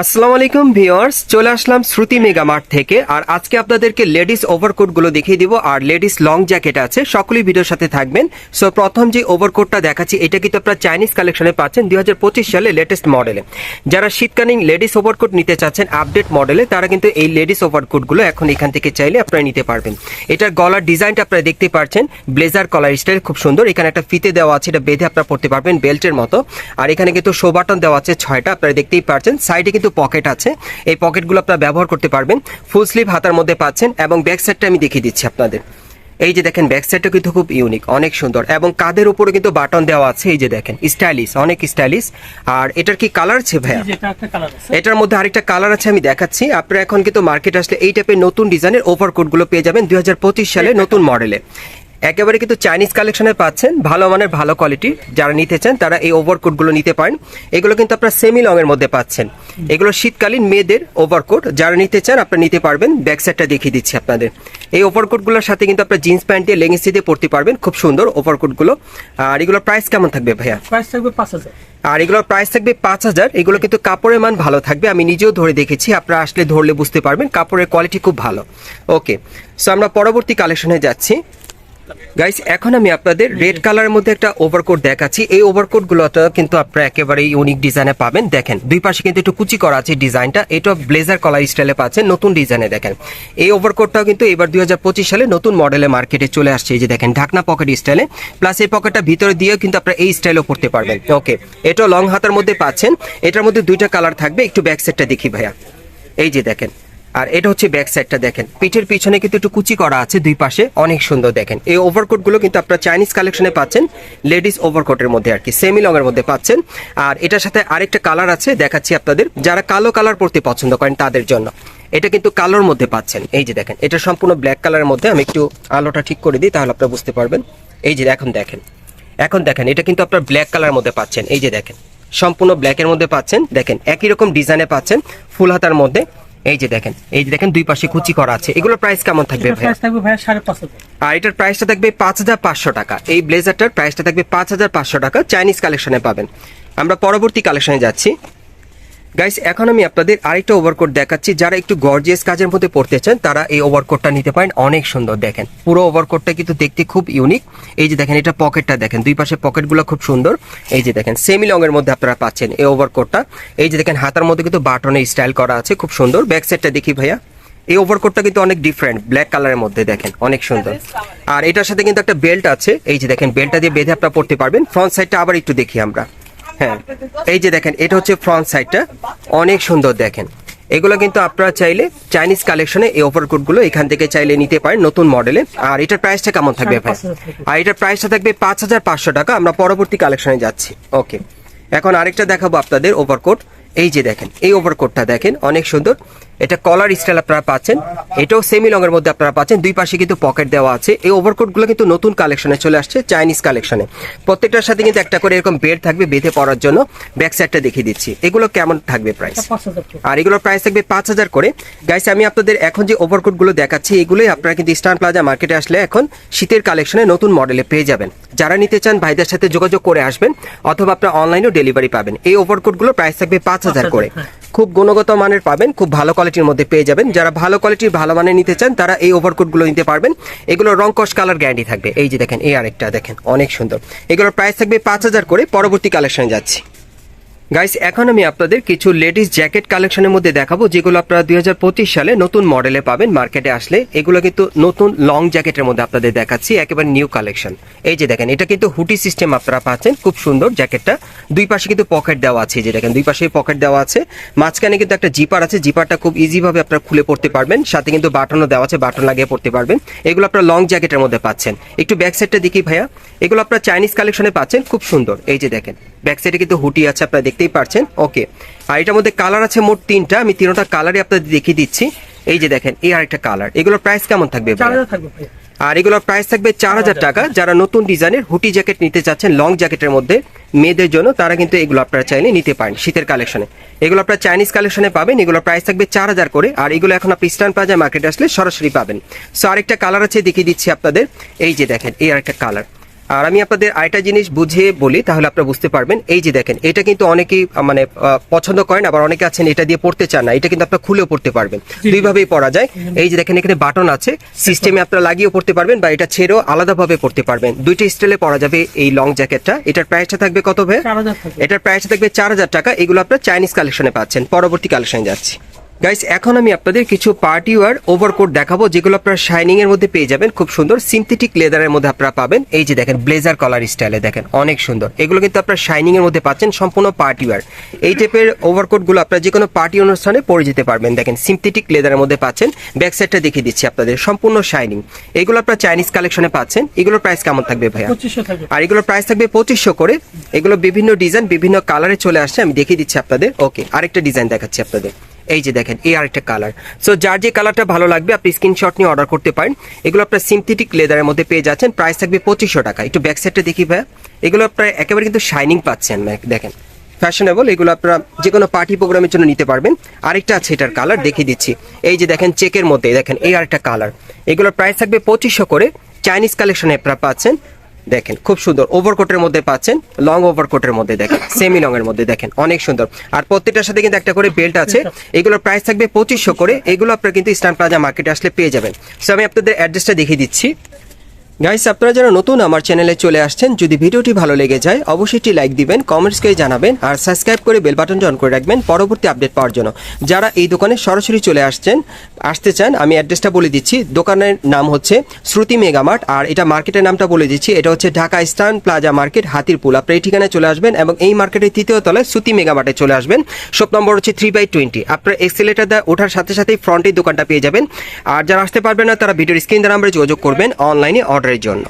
আসসালামু আলাইকুম ভিউয়ার্স, চলে আসলাম শ্রুতি মেগা মার্ট থেকে। আর আজকে আপনাদেরকে লেডিস ওভারকোটগুলো দেখিয়ে দিব। আর লেডিস লং জ্যাকেট আছে, সকলেই ভিডিওর সাথে থাকবেন। সো প্রথম যে ওভারকোটটা দেখাচ্ছি, এটা কিন্তু আপনারা চাইনিজ কালেকশনে পাচ্ছেন, দুই হাজার পঁচিশ সালে লেটেস্ট মডেলে। যারা শীতকালীন লেডিস ওভারকোট নিতে চাচ্ছেন, আপডেট মডেলে, তারা কিন্তু এই লেডিস ওভারকোটগুলো এখন এখান থেকে চাইলে আপনারা নিতে পারবেন। এটার গলার ডিজাইনটা আপনারা দেখতে পাচ্ছেন, ব্লেজার কলার স্টাইল খুব সুন্দর। এখানে একটা ফিতে দেওয়া আছে, এটা বেঁধে আপনারা পড়তে পারবেন, বেল্টের মতো। আর এখানে কিন্তু শো বাটন দেওয়া আছে ছয়টা, আপনারা দেখতেই পাচ্ছেন। সাইডে কিন্তু পকেট আছে। এই পকেটগুলো আপনারা ব্যবহার করতে পারবেন। ফুল স্লিভ হাতার মধ্যে পাচ্ছেন এবং ব্যাক সাইডটা আমি দেখিয়ে দিচ্ছি আপনাদের। এই যে দেখেন ব্যাক সাইডটা কিন্তু খুব ইউনিক অনেক সুন্দর এবং কাদের উপরে কিন্তু বাটন দেওয়া আছে। এই যে দেখেন স্টাইলিশ অনেক স্টাইলিশ আর এটার কি কালার আছে ভাইয়া? যেটা একটা কালার আছে। এটার মধ্যে আরেকটা কালার আছে আমি দেখাচ্ছি। আপনারা এখন কিন্তু মার্কেট আসলে এই টাইপের নতুন ডিজাইনের ওভারকোটগুলো পেয়ে যাবেন দুই হাজার পঁচিশ সালে নতুন মডেলে একেবারে কিন্তু চাইনিজ কালেকশনে পাচ্ছেন ভালো মানের ভালো কোয়ালিটি যারা নিতে চান তারা এই ওভারকোটগুলো নিতে পারেন। এগুলো কিন্তু আপনারা সেমি লং এর মধ্যে পাচ্ছেন। এগুলো শীতকালীন মেয়েদের ওভারকোট যারা নিতে চান আপনারা নিতে পারবেন। ব্যাক সাইডটা দেখিয়ে দিচ্ছি আপনাদের। এই ওভারকোটগুলোর সাথে কিন্তু আপনারা জিন্স প্যান্ট দিয়ে লেগিংস দিয়ে পড়তে পারবেন। খুব সুন্দর ওভারকোটগুলো। আর এগুলোর প্রাইস কেমন থাকবে ভাইয়া? প্রাইস থাকবে পাঁচ হাজার। আর এগুলোর প্রাইস থাকবে পাঁচ হাজার। এগুলো কিন্তু কাপড়ের মান ভালো থাকবে। আমি নিজেও ধরে দেখেছি। আপনারা আসলে ধরলে বুঝতে পারবেন। কাপড়ের কোয়ালিটি খুব ভালো। ওকে সো আমরা পরবর্তী কালেকশনে যাচ্ছি। গাইস এখন আমি আপনাদের রেড কালারের মধ্যে একটা ওভারকোট দেখাচ্ছি। এই ওভারকোট গুলোটা কিন্তু আপনারা একেবারে ইউনিক ডিজাইনে পাবেন। দেখেন, দুই পাশে কিন্তু একটু কুচি করা আছে ডিজাইনটা এটা ব্লেজার কলার স্টাইলে পাচ্ছেন, নতুন ডিজাইনে দেখেন। এই ওভারকোটটাও কিন্তু এবার দুই হাজার পঁচিশ সালে নতুন মডেলে মার্কেটে চলে আসছে। এই যে দেখেন, ঢাকনা পকেট স্টাইলে প্লাস এই পকেটটা ভিতরে দিয়েও কিন্তু আপনারা এই স্টাইলও পড়তে পারবেন। ওকে এটা লং হাতার মধ্যে পাচ্ছেন। এটার মধ্যে দুইটা কালার থাকবে। একটু ব্যাক সাইডটা দেখি ভাইয়া। এই যে দেখেন আর এটা হচ্ছে ব্যাক সাইডটা দেখেন। পিঠের পিছনে কিন্তু একটু কুচি করা আছে দুই পাশে, অনেক সুন্দর দেখেন। এই ওভারকোটগুলো কিন্তু আপনারা চাইনিজ কালেকশনে পাচ্ছেন লেডিস ওভারকোটের মধ্যে আর কি সেমি লং এর মধ্যে পাচ্ছেন। আর এটার সাথে আরেকটা কালার আছে, দেখাচ্ছি আপনাদের, যারা কালো কালার পড়তে পছন্দ করেন তাদের জন্য। এটা কিন্তু কালোর মধ্যে পাচ্ছেন। এই যে দেখেন, এটা সম্পূর্ণ ব্ল্যাক কালারের মধ্যে, আমি একটু আলোটা ঠিক করে দিই, তাহলে আপনারা বুঝতে পারবেন। এই যে এখন দেখেন এখন দেখেন, এটা কিন্তু আপনার ব্ল্যাক কালারের মধ্যে পাচ্ছেন। এই যে দেখেন, সম্পূর্ণ ব্ল্যাকের মধ্যে পাচ্ছেন। দেখেন, একই রকম ডিজাইনে পাচ্ছেন, ফুল হাতার মধ্যে। এই যে দেখেন এই যে দেখেন দুই পাশে কুচি করা আছে। এগুলোর প্রাইস কেমন থাকবে ভাই প্রাইস থাকবে ভাই সাড়ে পাঁচ আর এটার প্রাইসটা থাকবে পাঁচ হাজার পাঁচশো টাকা। এই ব্লেজারটার প্রাইসটা থাকবে পাঁচ হাজার পাঁচশো টাকা। চাইনিজ কালেকশনে পাবেন। আমরা পরবর্তী কালেকশনে যাচ্ছি। গাইস এখন আমি আপনাদের আরেকটা ওভারকোট দেখাচ্ছি। যারা একটু গর্জিয়াস কাজের মধ্যে পড়তে চান তারা এই ওভারকোটটা নিতে পারেন। অনেক সুন্দর দেখেন। পুরো ওভারকোটটা কিন্তু দেখতে খুব ইউনিক এই যে দেখেন এটা পকেটটা দেখেন। দুই পাশে পকেটগুলো খুব সুন্দর। এই যে দেখেন সেমি লং এর মধ্যে আপনারা পাচ্ছেন এই ওভারকোটটা এই যে দেখেন হাতার মধ্যে কিন্তু বাটনে স্টাইল করা আছে খুব সুন্দর। ব্যাক সাইডটা দেখি ভাইয়া। এই ওভারকোটটা কিন্তু অনেক ডিফারেন্ট ব্ল্যাক কালারের মধ্যে দেখেন। অনেক সুন্দর। আর এটার সাথে কিন্তু একটা বেল্ট আছে। এই যে দেখেন বেল্টটা দিয়ে বেঁধে আপনারা পড়তে পারবেন। ফ্রন্ট সাইডটা আবার একটু দেখি আমরা। হ্যাঁ এই যে দেখেন এটা হচ্ছে ফ্রন্ট সাইডটা অনেক সুন্দর দেখেন। এগুলো কিন্তু আপনারা চাইলে চাইনিজ কালেকশনে এই ওভারকোটগুলো এখান থেকে চাইলে নিতে পারেন নতুন মডেলে আর এটার প্রাইসটা কেমন থাকবে ভাই? আর এটার প্রাইসটা থাকবে পাঁচ হাজার পাঁচশো টাকা। আমরা পরবর্তী কালেকশনে যাচ্ছি। ওকে এখন আরেকটা দেখাবো আপনাদের ওভারকোট এই যে দেখেন এই ওভারকোটটা দেখেন অনেক সুন্দর। এটা কলার স্টাইল আপনারা পাচ্ছেন এটাও সেমি লং এর মধ্যে আপনারা পাচ্ছেন দুই পাশে কিন্তু পকেট দেওয়া আছে। এই ওভারকোটগুলো কিন্তু নতুন কালেকশনে চলে আসছে চাইনিজ কালেকশনে প্রত্যেকটার সাথে কিন্তু একটা করে এরকম বেড থাকবে বেঁধে পড়ার জন্য ব্যাক সাইডটা দেখিয়ে দিচ্ছি। এগুলো কেমন থাকবে প্রাইস আর এগুলোর প্রাইস থাকবে পাঁচ হাজার করে। গাইস আমি আপনাদের এখন যে ওভারকোটগুলো দেখাচ্ছি এগুলোই আপনারা কিন্তু স্টার প্লাজা মার্কেটে আসলে এখন শীতের কালেকশনে নতুন মডেলে পেয়ে যাবেন। যারা নিতে চান ভাইদের সাথে যোগাযোগ করে আসবেন অথবা আপনারা অনলাইনেও ডেলিভারি পাবেন। এই ওভারকোটগুলো প্রাইস থাকবে পাঁচ হাজার করে। খুব গুণগত মানের পাবেন, খুব ভালো কোয়ালিটির মধ্যে পেয়ে যাবেন। যারা ভালো কোয়ালিটির ভালো মানের নিতে চান, তারা এই ওভারকোটগুলো নিতে পারবেন। এগুলো রং কস কালার গ্যারান্টি থাকবে। এই যে দেখেন, এই আরেকটা দেখেন, অনেক সুন্দর। এগুলোর প্রাইস থাকবে পাঁচ হাজার করে। পরবর্তী কালেকশনে যাচ্ছি। গাইস এখন আমি আপনাদের কিছু লেডিস জ্যাকেট কালেকশনের মধ্যে দেখাবো, যেগুলো আপনারা দুই হাজার পঁচিশ সালে নতুন মডেলে পাবেন। মার্কেটে আসলে এগুলো কিন্তু নতুন লং জ্যাকেটের মধ্যে আপনাদের দেখাচ্ছি, একেবারে নিউ কালেকশন এই যে দেখেন, এটা কিন্তু হুটি সিস্টেম আপনারা পাচ্ছেন, খুব সুন্দর জ্যাকেটটা। দুই পাশে কিন্তু পকেট দেওয়া আছে যে দেখেন, দুই পাশে পকেট দেওয়া আছে। মাঝখানে কিন্তু একটা জিপার আছে জিপারটা খুব ইজি ভাবে আপনারা খুলে পড়তে পারবেন, সাথে কিন্তু বাটনও দেওয়া আছে, বাটন লাগিয়ে পড়তে পারবেন। এগুলো আপনারা লং জ্যাকেটের মধ্যে পাচ্ছেন। একটু ব্যাক সাইডটা দেখি ভাইয়া। এগুলো আপনারা চাইনিজ কালেকশনে পাচ্ছেন, খুব সুন্দর। এই যে দেখেন ব্যাক সাইডে কিন্তু হুটি আছে, আপনারা দেখতেই পারছেন। ওকে। আর এটার মধ্যে কালার আছে মোট তিনটা। আমি তিনটা কালারই আপনাদের দেখিয়ে দিচ্ছি। এই যে দেখেন এই আরেকটা কালার। এগুলোর প্রাইস কেমন থাকবে আর এগুলোর প্রাইস থাকবে চার হাজার টাকা। যারা নতুন ডিজাইনের হুটি জ্যাকেট নিতে চাচ্ছেন লং জ্যাকেটের মধ্যে মেয়েদের জন্য তারা কিন্তু এগুলো আপনারা চাইলে নিতে পারেন শীতের কালেকশনে এগুলো আপনারা চাইনিজ কালেকশনে পাবেন। এগুলো প্রাইস থাকবে চার হাজার করে। আর এগুলো এখন আপনি স্টান প্লাজা মার্কেটে আসলে সরাসরি পাবেন। সো আরেকটা কালার আছে দেখিয়ে দিচ্ছি আপনাদের। এই যে দেখেন এই আরেকটা কালার। আর আমি আপনাদের আরেকটা জিনিস বুঝিয়ে বলি তাহলে আপনারা বুঝতে পারবেন। এই যে দেখেন এটা কিন্তু অনেকেই মানে পছন্দ করেন আবার অনেকে আছেন এটা দিয়ে পড়তে চান না এটা কিন্তু আপনারা খুলেও পড়তে পারবেন। দুইভাবেই পড়া যায়। এই যে দেখেন এখানে বাটন আছে সিস্টেমে আপনারা লাগিয়েও পড়তে পারবেন বা এটা ছেড়েও আলাদাভাবে পড়তে পারবেন। দুইটা স্টাইলে পরা যাবে এই লং জ্যাকেটটা এটার প্রাইসটা থাকবে কত ভাই? এটার প্রাইস থাকবে চার হাজার টাকা। এগুলো আপনার চাইনিজ কালেকশনে পাচ্ছেন। পরবর্তী কালেকশনে যাচ্ছি। গাইস এখন আমি আপনাদের কিছু পার্টি ওয়ার ওভারকোট দেখাবো যেগুলো আপনারা শাইনিং এর মধ্যে পেয়ে যাবেন। খুব সুন্দর সিনথেটিক লেদারের মধ্যে আপনারা পাবেন। এই যে দেখেন ব্লেজার কলার স্টাইলে দেখেন অনেক সুন্দর। এগুলো কিন্তু আপনারা শাইনিং এর মধ্যে পাচ্ছেন সম্পূর্ণ পার্টি ওয়ার এই টাইপের ওভারকোটগুলো আপনারা যে কোনো পার্টি অনুষ্ঠানে পরে যেতে পারবেন। দেখেন সিনথেটিক লেদারের মধ্যে পাচ্ছেন। ব্যাক সাইডটা দেখিয়ে দিচ্ছি আপনাদের সম্পূর্ণ শাইনিং এগুলো আপনারা চাইনিজ কালেকশনে পাচ্ছেন। এগুলোর প্রাইস কেমন থাকবে ভাইয়া? আর এগুলোর প্রাইস থাকবে পঁচিশশো করে। এগুলো বিভিন্ন ডিজাইন বিভিন্ন কালারে চলে আসছে আমি দেখিয়ে দিচ্ছি আপনাদের। ওকে আরেকটা ডিজাইন দেখাচ্ছি আপনাদের। এই যে দেখেন, এই আরেকটা কালার সো যার যে কালারটা ভালো লাগবে, আপনি স্ক্রিনশট নিয়ে অর্ডার করতে পারেন। এগুলো আপনার সিনথেটিক লেদারের মধ্যে পেয়ে যাচ্ছেন। প্রাইস থাকবে পঁচিশশো টাকা। একটু ব্যাক সাইডটা দেখি ভাইয়া এগুলো আপনার একেবারে কিন্তু শাইনিং পাচ্ছেন দেখেন। ফ্যাশনেবল এগুলো আপনারা যে কোনো পার্টি প্রোগ্রামের জন্য নিতে পারবেন। আরেকটা আছে এটার কালার দেখিয়ে দিচ্ছি। এই যে দেখেন চেকের মধ্যে, দেখেন, এই আরেকটা কালার এগুলোর প্রাইস থাকবে পঁচিশশো করে। চাইনিজ কালেকশনে আপনারা পাচ্ছেন। দেখেন, খুব সুন্দর ওভারকোটের মধ্যে পাচ্ছেন লং ওভারকোটের মধ্যে দেখেন সেমি লং এর মধ্যে দেখেন, অনেক সুন্দর। আর প্রত্যেকটার সাথে কিন্তু একটা করে বেল্ট আছে, এগুলোর প্রাইস থাকবে পঁচিশশো করে, এগুলো আপনার কিন্তু ইস্টার্ন প্লাজা মার্কেটে আসলে পেয়ে যাবেন। সো আমি আপনাদের অ্যাড্রেসটা দেখিয়ে দিচ্ছি। গাইস আপনারা যারা নতুন আমার চ্যানেলে চলে আসছেন, যদি ভিডিওটি ভালো লেগে যায়, অবশ্যই একটি লাইক দিবেন কমেন্টস করে জানাবেন, আর সাবস্ক্রাইব করে বেল বাটনটি অন করে রাখবেন পরবর্তী আপডেট পাওয়ার জন্য। যারা এই দোকানে সরাসরি চলে আসছেন, আসতে চান, আমি অ্যাড্রেসটা বলে দিচ্ছি। দোকানের নাম হচ্ছে শ্রুতি মেগামার্ট আর এটা মার্কেটের নামটা বলে দিচ্ছি। এটা হচ্ছে Dhaka Eastern Plaza market, Hatirpool. আপনি এই ঠিকানায় চলে আসবেন এবং এই মার্কেটের তৃতীয় তলায় শ্রুতি মেগামার্টে চলে আসবেন। শপ নম্বর হচ্ছে থ্রি বাই টোয়েন্টি আপনার এক্সেলেটার দেওয়া ওঠার সাথে সাথেই ফ্রন্টেই দোকানটা পেয়ে যাবেন। আর যারা আসতে পারবেন না, তারা ভিডিওর স্ক্রিন দ্বারা আমরা যোগাযোগ করবেন। অনলাইনে অর্ডারের জন্য